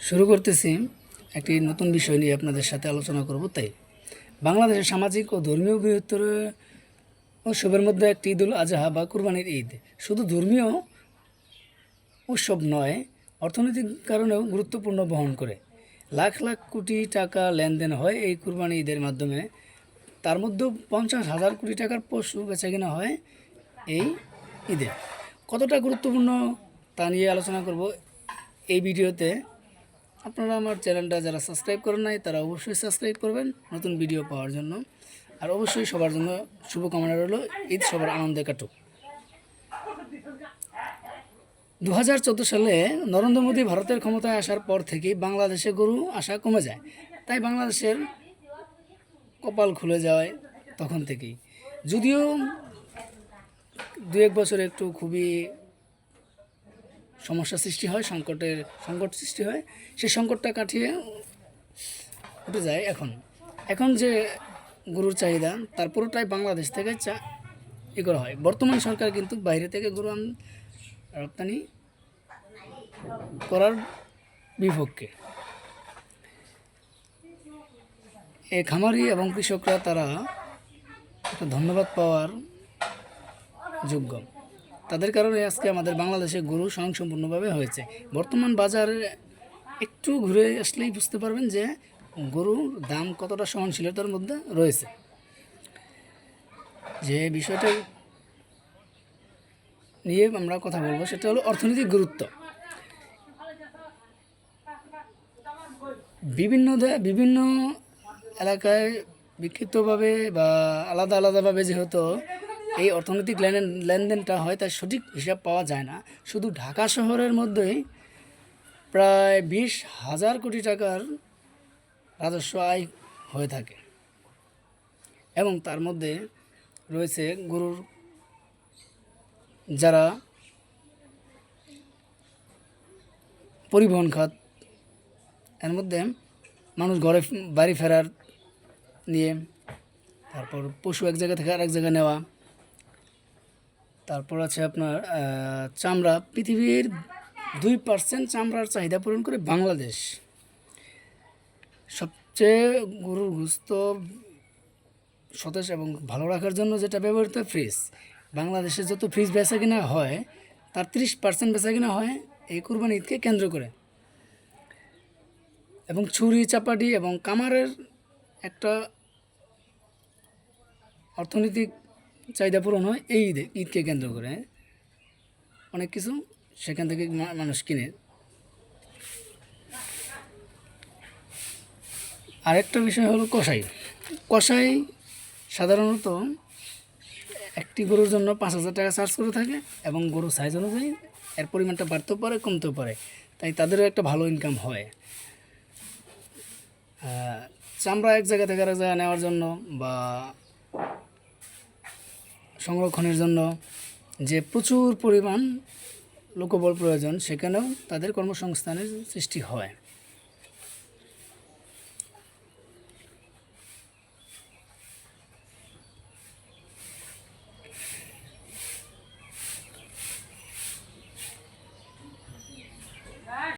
শুরু করতেছি একটি নতুন বিষয় নিয়ে আপনাদের সাথে আলোচনা করব, তাই। বাংলাদেশের সামাজিক ও ধর্মীয় বৃহত্তর উৎসবের মধ্যে একটি ঈদুল আজহা বা কুরবানির ঈদ। শুধু ধর্মীয় উৎসব নয়, অর্থনৈতিক কারণেও গুরুত্বপূর্ণ বহন করে। লাখ লাখ কোটি টাকা লেনদেন হয় এই কুরবানি ঈদের মাধ্যমে। তার মধ্যেও পঞ্চাশ হাজার কোটি টাকার পশু বেচা কিনা হয় এই ঈদে। কতটা গুরুত্বপূর্ণ তা নিয়ে আলোচনা করব এই ভিডিওতে আপনারা আমার চ্যানেলটা যারা সাবস্ক্রাইব করেন নাই, তারা অবশ্যই সাবস্ক্রাইব করবেন নতুন ভিডিও পাওয়ার জন্য। আর অবশ্যই সবার জন্য শুভকামনা রইল, ঈদ সবার আনন্দে কাটুক। দু হাজার চোদ্দ সালে নরেন্দ্র মোদী ভারতের ক্ষমতায় আসার পর থেকেই বাংলাদেশে গরু আসা কমে যায়। তাই বাংলাদেশের কপাল খুলে যায় তখন থেকেই। যদিও দু এক বছর একটু খুবই সমস্যা সৃষ্টি হয়, সংকটের সংকট সৃষ্টি হয়, সেই সংকটটা কাটিয়ে উঠে যায় এখন। এখন যে গরুর চাহিদা, তার পুরোটাই বাংলাদেশ থেকে চা ই করা হয়। বর্তমান সরকার কিন্তু বাইরে থেকে গরু রপ্তানি করার বিপক্ষে। এই খামারি এবং কৃষকরা তারা একটা ধন্যবাদ পাওয়ার যোগ্য। তাদের কারণে আজকে আমাদের বাংলাদেশে গরু স্বয়ংসম্পূর্ণভাবে হয়েছে। বর্তমান বাজারে একটু ঘুরে আসলেই বুঝতে পারবেন যে গরুর দাম কতটা সহনশীলতার মধ্যে রয়েছে। যে বিষয়টা নিয়ে আমরা কথা বলব সেটা হলো অর্থনৈতিক গুরুত্ব। বিভিন্ন বিভিন্ন এলাকায় বিক্ষিপ্তভাবে বা আলাদা আলাদাভাবে যেহেতু এই অর্থনৈতিক লেনদেন লেনদেনটা হয় তার সঠিক হিসাব পাওয়া যায় না। শুধু ঢাকা শহরের মধ্যেই প্রায় বিশ হাজার কোটি টাকার রাজস্ব আয় হয়ে থাকে। এবং তার মধ্যে রয়েছে গরুর, যারা পরিবহন খাত, এর মধ্যে মানুষ ঘরে বাড়ি ফেরার নিয়ে, তারপর পশু এক জায়গা থেকে আরেক জায়গায় নেওয়া তারপর আছে আপনার চামড়া। পৃথিবীর দুই পার্সেন্ট চামড়ার চাহিদা পূরণ করে বাংলাদেশ। সবচেয়ে গরুর গুস্ত সতেজ এবং ভালো রাখার জন্য যেটা ব্যবহৃত ফ্রিজ বাংলাদেশে যত ফ্রিজ বেচা কিনা হয়, তার তিরিশ পার্সেন্ট বেচা কিনা হয় এই কুরবানি ঈদকে কেন্দ্র করে। এবং ছুরি, চাপাটি এবং কামারের একটা অর্থনৈতিক চাহিদা পূরণ হয় এই ঈদে, ঈদকে কেন্দ্র করে। অনেক কিছু সেখান থেকে মানুষ কিনে। আরেকটা বিষয় হলো কষাই কষাই সাধারণত একটি গরুর জন্য পাঁচ হাজার টাকা চার্জ করে থাকে এবং গরুর সাইজ অনুযায়ী এর পরিমাণটা বাড়তেও পারে, কমতেও পারে। তাই তাদেরও একটা ভালো ইনকাম হয়। চামড়া এক জায়গা থেকে আরেক জায়গায় নেওয়ার জন্য বা সংরক্ষণের জন্য যে প্রচুর পরিমাণ লোকবল প্রয়োজন সেখানেও তাদের কর্মসংস্থানের সৃষ্টি হয়।